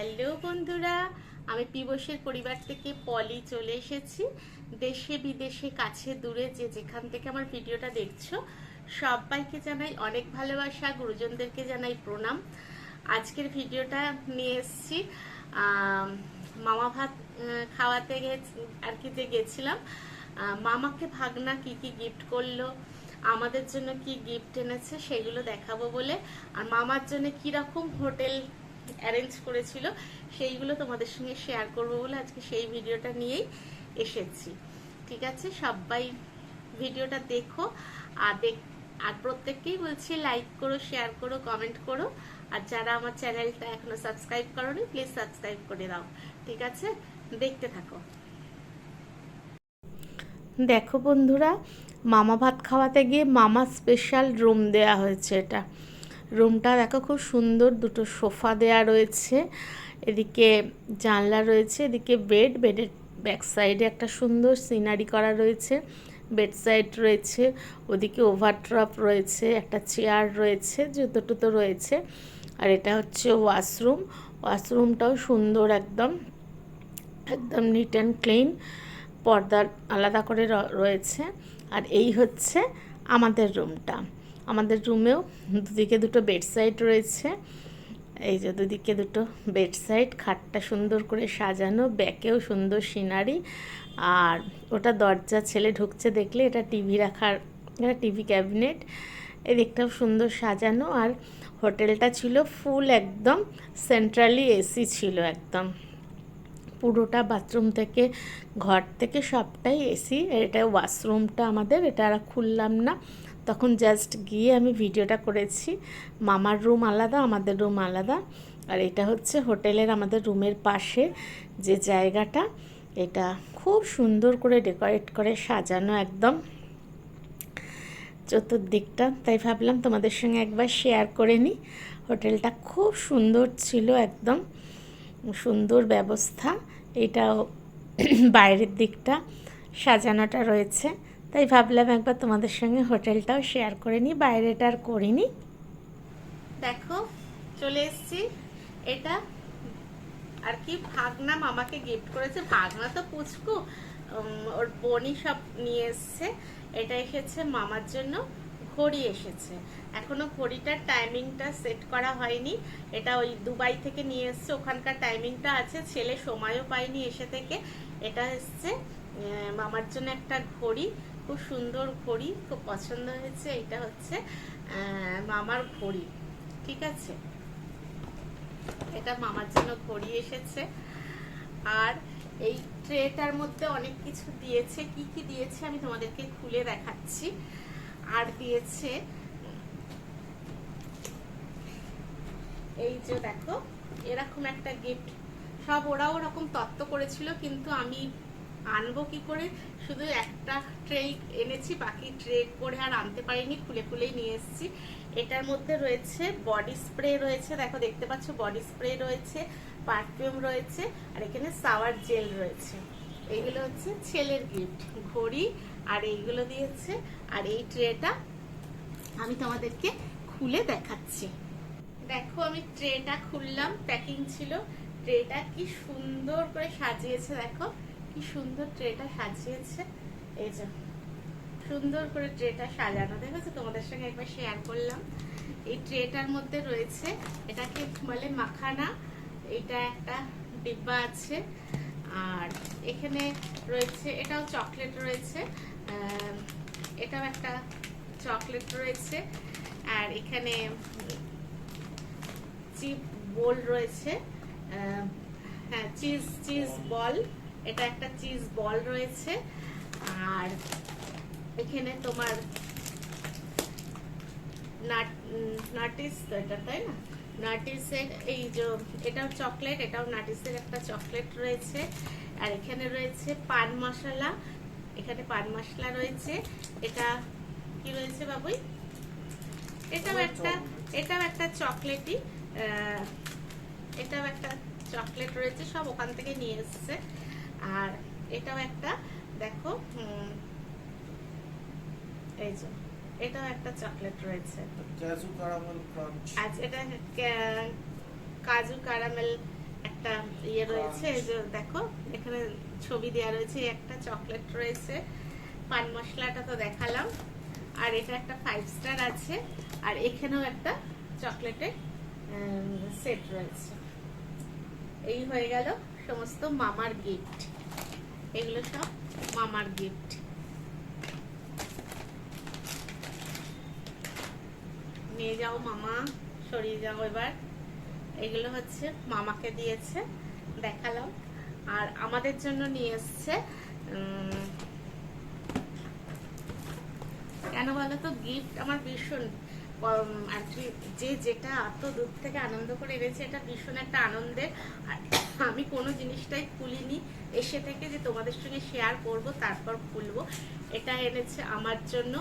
Hello বন্ধুরা, আমি পিবসের পরিবার থেকে পলি চলে এসেছি। দেশে বিদেশে, কাছে দূরে যে যেখান থেকে আমার ভিডিওটা দেখছ, সবাইকে জানাই অনেক ভালোবাসা, গুরুজনদেরকে জানাই প্রণাম। আজকের ভিডিওটা নিয়ে এসেছি। মামা ভাত খাওয়াতে আর কি যে গেছিলাম। মামাকে ভাগনা কি কি গিফট করল, আমাদের জন্য কি গিফট এনেছে, সেগুলো দেখাবো বলে। আর মামার জন্য কি রকম হোটেল অ্যারেঞ্জ করেছিল, সেইগুলো তোমাদের সঙ্গে শেয়ার করব বলে আজকে সেই ভিডিওটা নিয়েই এসেছি। ঠিক আছে? সবাই ভিডিওটা দেখো আর দেখ, আর প্রত্যেককেই বলছি লাইক করো শেয়ার করো কমেন্ট করো। আর যারা আমার চ্যানেলটা এখনও সাবস্ক্রাইব করোনি প্লিজ সাবস্ক্রাইব করে দাও। ঠিক আছে? দেখতে থাকো। দেখো বন্ধুরা, মামা ভাত খাওয়াতে গিয়ে মামা স্পেশাল রুম দেয়া হয়েছে এটা। রুমটা দেখো খুব সুন্দর, দুটো সোফা দেয়া রয়েছে, এদিকে জানলা রয়েছে, এদিকে বেড, বেডের ব্যাক সাইডে একটা সুন্দর সিনারি করা রয়েছে, বেড সাইড রয়েছে, ওদিকে ওভারড্রপ রয়েছে, একটা চেয়ার রয়েছে জুতো টুতো রয়েছে, আর এটা হচ্ছে ওয়াশরুম, ওয়াশরুমটাও সুন্দর একদম একদম নিট অ্যান্ড ক্লিন পর্দার আলাদা করে রয়েছে, আর এই হচ্ছে আমাদের রুমটা। আমাদের রুমেও দুদিকে দুটো বেড সাইড রয়েছে। এই যে দুদিকে দুটো বেড সাইড খাটটা সুন্দর করে সাজানো, ব্যাকেও সুন্দর সিনারি। আর ওটা দরজা, ছেলে ঢুকছে দেখলে এটা টিভি রাখার, এটা টিভি ক্যাবিনেট। এদিকটাও সুন্দর সাজানো আর হোটেলটা ছিল ফুল একদম, সেন্ট্রালি এসি ছিল একদম। পুরোটা বাথরুম থেকে, ঘর থেকে সবটাই এসি। এটা ওয়াশরুমটা আমাদের, এটা আর খুললাম না। তখন জাস্ট গিয়ে আমি ভিডিওটা করেছি। মামার রুম আলাদা, আমাদের রুম আলাদা। আর এটা হচ্ছে হোটেলের আমাদের রুমের পাশে যে জায়গাটা, এটা খুব সুন্দর করে ডেকোরেট করে সাজানো একদম চতুর্দিকটা। তাই ভাবলাম তোমাদের সঙ্গে একবার শেয়ার করে নিই। হোটেলটা খুব সুন্দর ছিল একদম, সুন্দর ব্যবস্থা। এটাও বাইরের দিকটা সাজানোটা রয়েছে। তাই ভাবলাম একবার তোমাদের সঙ্গে হোটেলটাও শেয়ার করে নিই, বাইরেটা আর করিনি। দেখো, চলে এসেছি। এটা আর কি ভাগনা মামাকে গিফট করেছে। ভাগনা তো পুচকু ওর বোনই সব নিয়ে এসছে। এটা এসেছে মামার জন্য, ঘড়ি এসেছে। এখনও ঘড়িটার টাইমিংটা সেট করা হয়নি। এটা ওই দুবাই থেকে নিয়ে এসছে। ওখানকার টাইমিংটা আছে। ছেলে সময়ও পায়নি এসে থেকে। এটা এসছে মামার জন্য একটা ঘড়ি। খুব সুন্দর ঘড়ি, খুব পছন্দ হয়েছে, এটা হচ্ছে মামার ঘড়ি, ঠিক আছে? এটা মামার জন্য ঘড়ি এসেছে। আর এই ট্রেটার মধ্যে অনেক কিছু দিয়েছে। কি কি দিয়েছে আমি তোমাদেরকে খুলে দেখাচ্ছি। আর দিয়েছে, এই যে দেখো, এরকম একটা গিফট সব ওরা ওরকম তত্ত্ব করেছিল, কিন্তু আমি আনব কি করে? শুধু একটা ট্রে এনেছি, বাকি ট্রে করে আর আনতে পারিনি, খুলে খুলেই নিয়ে এসেছি। এটার মধ্যে রয়েছে বডি স্প্রে রয়েছে, দেখো দেখতে পাচ্ছ বডি স্প্রে রয়েছে পারফিউম রয়েছে, আর এখানে সাওয়ার জেল রয়েছে। এইগুলো হচ্ছে ছেলের গিফট ঘড়ি, আর এইগুলো দিয়েছে। আর এই ট্রেটা আমি তোমাদেরকে খুলে দেখাচ্ছি। দেখো আমি ট্রেটা খুললাম প্যাকিং ছিল। ট্রেটা কি সুন্দর করে সাজিয়েছে, দেখো। কি সুন্দর ট্রেটা সাজিয়েছে। এই যে, সুন্দর করে ট্রেটা সাজানো। দেখেছ তোমাদের সঙ্গে একবার শেয়ার করলাম। এই ট্রেটার মধ্যে রয়েছে, এটাকে বলে, মাখানা। এটা একটা ডিব্বা আছে। আর এখানে রয়েছে, এটাও চকলেট রয়েছে। এটাও একটা চকলেট রয়েছে। আর এখানে চিপ বোল রয়েছে। হ্যাঁ চিজ চিজ বল এটা একটা চিজ বল রয়েছে। আর এখানে তোমার নাটিস এটা তাই না? নাটিসের এই যে এটাও চকলেট এটাও নাটিসের একটা চকলেট রয়েছে। আর এখানে রয়েছে পান মশলা। এখানে পান মশলা রয়েছে। এটা কি রয়েছে বাবুই? এটাও একটা এটাও একটা চকলেটই এটাও একটা চকলেট রয়েছে। সব ওখান থেকে নিয়ে এসছে। আর এটাও একটা দেখো এই যে এটাও একটা চকলেট রয়েছে। ক্যাজু ক্যারামেল ক্রাঞ্চ আজ এটা কাজু ক্যারামেল একটা ইয়ে রয়েছে এই যে দেখো এখানে ছবি দেওয়া রয়েছে একটা চকলেট রয়েছে। পান মশলাটা তো দেখালাম। আর এটা একটা ফাইভ স্টার আছে আর এখানেও একটা চকলেটের সেট রয়েছে। এই হয়ে গেল। সমস্ত মামার গিফট এগুলো সব মামার গিফট নিয়ে যাও মামা, সরিয়ে যাও এবার। এগুলো হচ্ছে মামাকে দিয়েছে, দেখালাম। আর আমাদের জন্য নিয়ে এসছে কেন বলো তো গিফট আমার ভীষণ আর কি, যে যেটা এত দূর থেকে আনন্দ করে এনেছে, এটা ভীষণ একটা আনন্দের। আর আমি কোনো জিনিসটাই খুলিনি এসে থেকে যে তোমাদের সঙ্গে শেয়ার করব, তারপর খুলবো এটা এনেছে আমার জন্য।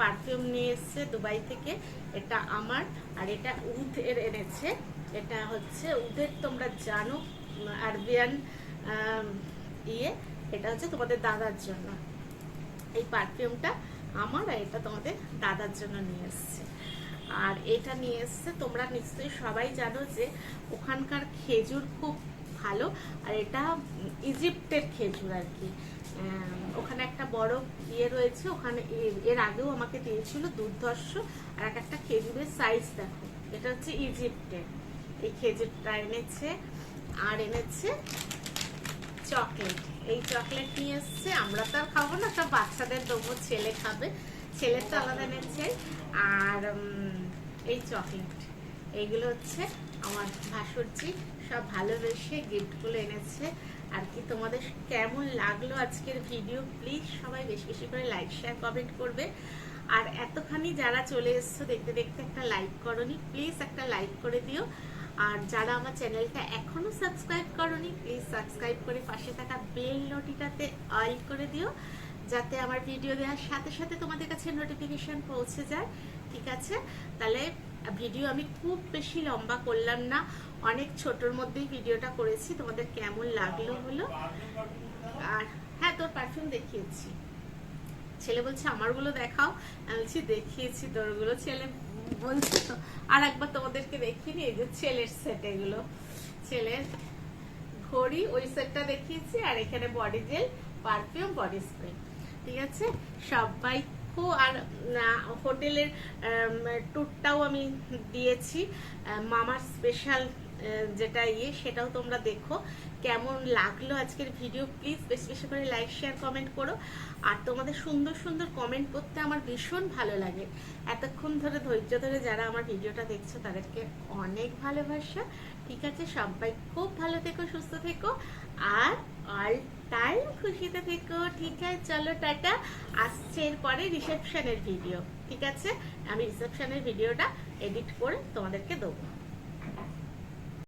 পারফিউম নিয়ে এসছে দুবাই থেকে। এটা আমার। আর এটা উদ এর এনেছে। এটা হচ্ছে উধের তোমরা জানো, আরবিয়ান ইয়ে। এটা হচ্ছে তোমাদের দাদার জন্য। এই পারফিউমটা আমার আর এটা তোমাদের দাদার জন্য নিয়ে এসছে। আর এটা নিয়ে এসছে। তোমরা নিশ্চয়ই সবাই জানো যে ওখানকার খেজুর খুব ভালো। আর এটা ইজিপ্টের খেজুর আর কি। ওখানে একটা বড় ইয়ে রয়েছে, ওখানে এর আগেও আমাকে দিয়েছিল দুর্ধর্ষ। আর এক একটা খেজুরের সাইজ দেখো, এটা হচ্ছে ইজিপ্টের এই খেজুরটা এনেছে আর এনেছে চকলেট এই চকলেট নিয়ে এসছে, আমরা তো আর খাব না, সব বাচ্চাদের দেবো, ছেলে খাবে। ছেলের তো আলাদা এনেছে, আর এই চকলেট। এইগুলো হচ্ছে আমার ভাসুরজি, সব ভালোবেসে গিফটগুলো এনেছে। আর কি তোমাদের কেমন লাগল আজকের ভিডিও? প্লিজ সবাই বেশি বেশি করে লাইক শেয়ার কমেন্ট করবে। আর এতখানি যারা চলে এসছো, দেখতে দেখতে একটা লাইক করনি প্লিজ একটা লাইক করে দিও। আর যারা আমার চ্যানেলটা এখনও সাবস্ক্রাইব করনি প্লিজ সাবস্ক্রাইব করে পাশে থাকা বেল নোটিটাতে অল করে দিও। যাতে আমার ভিডিও দেওয়ার সাথে সাথে তোমাদের কাছে নোটিফিকেশন পৌঁছে যায়, ঠিক আছে? তাহলে ভিডিও আমি খুব বেশি লম্বা করলাম না, অনেক ছোটর মধ্যেই ভিডিওটা করেছি, তোমাদের কেমন লাগল হলো? আর হ্যাঁ তোর পারফিউম দেখিয়েছি। ছেলে বলছে, আমারগুলো দেখাও। আমি বলছি, দেখিয়েছি তোরগুলো, ছেলে বলছে তো। আর একবার তোমাদেরকে দেখিনি এই যে ছেলের সেট এগুলো। ছেলের ঘড়ি, ওই সেটটা দেখিয়েছি, আর এখানে body gel perfume body spray ঠিক আছে? সবাই আর হোটেলের ট্যুরটাও আমি দিয়েছি। মামার স্পেশাল যেটা ইয়ে সেটাও তোমরা দেখো। কেমন লাগল আজকের ভিডিও প্লিজ বেশি বেশি করে লাইক শেয়ার কমেন্ট করো। আর তোমাদের সুন্দর সুন্দর কমেন্ট করতে আমার ভীষণ ভালো লাগে। এতক্ষণ ধরে ধৈর্য ধরে যারা আমার ভিডিওটা দেখছ, তাদেরকে অনেক ভালোবাসা। ঠিক আছে, সবাই খুব ভালো থেকো, সুস্থ থেকো। আর অল টাইম খুশিতে থেকো। ঠিক আছে, চলো, টাটা। আসছে এরপরে রিসেপশনের ভিডিও ঠিক আছে, আমি রিসেপশনের ভিডিওটা এডিট করে তোমাদেরকে দেবো।